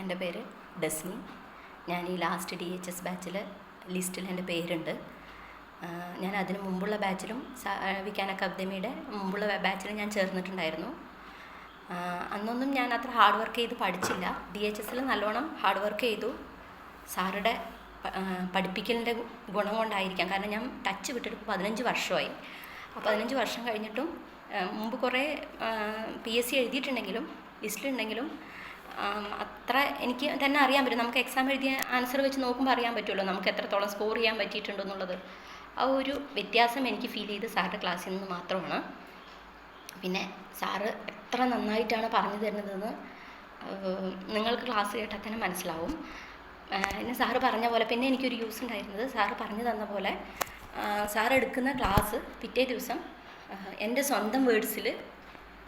എന്റെ പേര് ഡസ്നി. ഞാൻ ഈ ലാസ്റ്റ് ഡി എച്ച് എസ് ബാച്ചിൽ ലിസ്റ്റിൽ എന്റെ പേരുണ്ട്. ഞാൻ അതിന് മുമ്പുള്ള ബാച്ചിലും വിക്കാന അക്കാദമിയുടെ മുമ്പുള്ള ബാച്ചിലും ഞാൻ ചേർന്നിട്ടുണ്ടായിരുന്നു. അന്നൊന്നും ഞാൻ അത്ര ഹാർഡ് വർക്ക് ചെയ്ത് പഠിച്ചില്ല. ഡി എച്ച് എസിൽ നല്ലോണം ഹാർഡ് വർക്ക് ചെയ്തു. സാറുടെ പഠിപ്പിക്കലിന്റെ ഗുണം കൊണ്ടായിരിക്കാം. കാരണം ഞാൻ ടച്ച് വിട്ടിട്ട് പതിനഞ്ച് വർഷമായി. അപ്പോൾ പതിനഞ്ച് വർഷം കഴിഞ്ഞിട്ടും മുമ്പ് കുറേ പി എസ് സി എഴുതിയിട്ടുണ്ടെങ്കിലും ലിസ്റ്റിലുണ്ടെങ്കിലും അത്ര എനിക്ക് തന്നെ അറിയാൻ പറ്റും. നമുക്ക് എക്സാം എഴുതിയ ആൻസർ വെച്ച് നോക്കുമ്പോൾ അറിയാൻ പറ്റുമല്ലോ നമുക്ക് എത്രത്തോളം സ്കോർ ചെയ്യാൻ പറ്റിയിട്ടുണ്ടെന്നുള്ളത് ആ ഒരു വ്യത്യാസം എനിക്ക് ഫീൽ ചെയ്ത് സാറിന്റെ ക്ലാസ്സിൽ നിന്ന് മാത്രമാണ്. പിന്നെ സാറ് എത്ര നന്നായിട്ടാണ് പറഞ്ഞു തരുന്നതെന്ന് നിങ്ങൾക്ക് ക്ലാസ് കേട്ടാൽ തന്നെ മനസ്സിലാവും. പിന്നെ സാറ് പറഞ്ഞ പോലെ പിന്നെ എനിക്കൊരു യൂസ് ഉണ്ടായിരുന്നത് സാറ് പറഞ്ഞു തന്ന പോലെ സാർ എടുക്കുന്ന ക്ലാസ് പിറ്റേ ദിവസം എന്റെ സ്വന്തം വേർഡ്സിൽ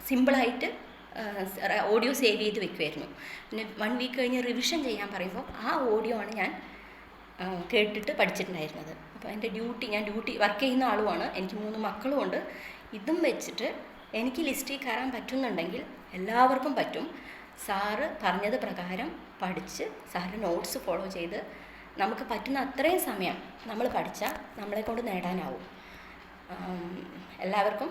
സിമ്പിളായിട്ട് ഓഡിയോ സേവ് ചെയ്ത് വെക്കുമായിരുന്നു പിന്നെ വൺ വീക്ക് കഴിഞ്ഞ് റിവിഷൻ ചെയ്യാൻ പറയുമ്പോൾ ആ ഓഡിയോ ആണ് ഞാൻ കേട്ടിട്ട് പഠിച്ചിട്ടുണ്ടായിരുന്നത്. അപ്പോൾ എന്റെ ഡ്യൂട്ടി ഞാൻ ഡ്യൂട്ടി വർക്ക് ചെയ്യുന്ന ആളുമാണ്. എനിക്ക് മൂന്ന് മക്കളുമുണ്ട് ഇതും വെച്ചിട്ട് എനിക്ക് ലിസ്റ്റിൽ കയറാൻ പറ്റുന്നുണ്ടെങ്കിൽ എല്ലാവർക്കും പറ്റും. സാറ് പറഞ്ഞത് പ്രകാരം പഠിച്ച് സാറിന്റെ നോട്ട്സ് ഫോളോ ചെയ്ത് നമുക്ക് പറ്റുന്ന അത്രയും സമയം നമ്മൾ പഠിച്ചാൽ നമ്മളെ കൊണ്ട് നേടാനാവും. എല്ലാവർക്കും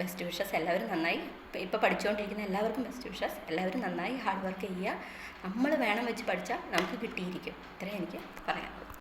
ബെസ്റ്റ് വിഷസ് എല്ലാവരും നന്നായി. ഇപ്പോൾ പഠിച്ചുകൊണ്ടിരിക്കുന്ന എല്ലാവർക്കും ബെസ്റ്റ് വിഷസ് എല്ലാവരും നന്നായി ഹാർഡ് വർക്ക് ചെയ്യുക. നമ്മൾ വേണം വെച്ച് പഠിച്ചാൽ നമുക്ക് കിട്ടിയിരിക്കും. ഇത്രയും എനിക്ക് പറയാനുള്ളൂ.